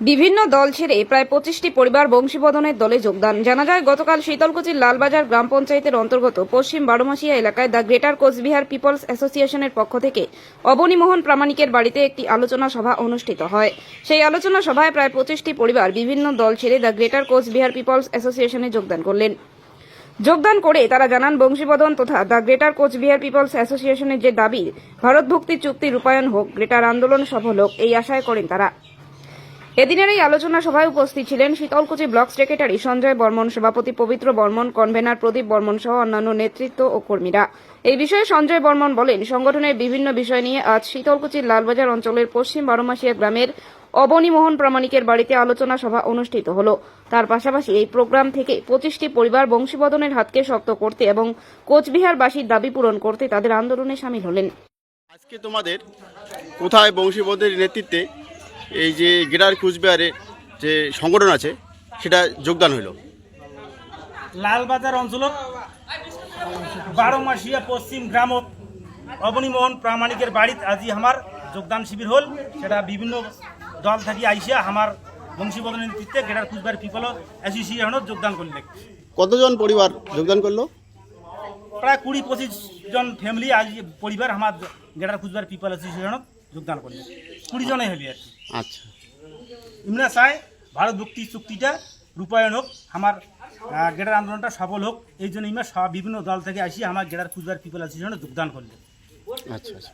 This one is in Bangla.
বিভিন্ন দল ছেড়ে প্রায় পঁচিশটি পরিবার বংশীবদনের দলে যোগদান। জানা যায়, গতকাল শীতলকুচির লালবাজার গ্রাম পঞ্চায়েতের অন্তর্গত পশ্চিম বারোমাসিয়া এলাকায় দ্য গ্রেটার কোচবিহার পিপলস অ্যাসোসিয়েশনের পক্ষ থেকে অবনীমোহন প্রামাণিকের বাড়িতে একটি আলোচনা সভা অনুষ্ঠিত হয়। সেই আলোচনা সভায় প্রায় পঁচিশটি পরিবার বিভিন্ন দল ছেড়ে দ্য গ্রেটার কোচবিহার পিপলস অ্যাসোসিয়েশনে যোগদান করলেন। যোগদান করে তারা জানান, বংশীবদন তথা দ্য গ্রেটার কোচবিহার পিপলস অ্যাসোসিয়েশনের যে দাবি, ভারতভুক্তি চুক্তি রূপায়ণ হোক, গ্রেটার আন্দোলন সফল হোক, এই আশায় করেন তারা। এদিনের এই আলোচনা সভায় উপস্থিত ছিলেন শীতলকুচি ব্লক সেক্রেটারি সঞ্জয় বর্মন, সভাপতি পবিত্র বর্মন, কনভেনার প্রদীপ বর্মন সহ অন্যান্য নেতৃত্ব ও কর্মীরা। এই বিষয়ে সঞ্জয় বর্মন বলেন, সংগঠনের বিভিন্ন বিষয় নিয়ে আজ শীতলকুচির লালবাজার অঞ্চলের পশ্চিম বারোমাসিয়া গ্রামের অবনীমোহন প্রামাণিকের বাড়িতে আলোচনা সভা অনুষ্ঠিত হল। তার পাশাপাশি এই প্রোগ্রাম থেকে পঁচিশটি পরিবার বংশীবদনের হাতকে শক্ত করতে এবং কোচবিহারবাসীর দাবি পূরণ করতে তাদের আন্দোলনে সামিল হলেন। আজকে তোমাদের কোথায় বংশীবদ্ধের নেতৃত্বে এই যে গেরার কুচবিহারের যে সংগঠন আছে সেটা যোগদান হইল। লালবাজার অঞ্চলত বারো মাসিয়া পশ্চিম গ্রামত অবনীমোহন প্রামাণিকের বাড়িত আজি আমার যোগদান শিবির হল। সেটা বিভিন্ন দল থাকি আইসিয়া আমার বংশীবদন নেতৃত্বে গেটার কুচবিহার পিপল অ্যাসোসিয়েশনত যোগদান করলে কতজন পরিবার যোগদান করল প্রায় কুড়ি পঁচিশ জন ফ্যামিলি আজ পরিবার আমার গেটার কুচবিহার পিপল অ্যাসোসিয়েশনত যোগদান করলে কুড়ি জনে হবি আর কি। আচ্ছা। ইমরা চাই ভারত মুক্তি চুক্তিটা রূপায়ণ হোক আমার গেটার আন্দোলনটা সফল হোক এই জন্য ইমরা সব বিভিন্ন দল থেকে আসি আমার গেটার কুচবিহার পিপল অ্যাসোসিয়েশনে যোগদান করলেন। আচ্ছা আচ্ছা।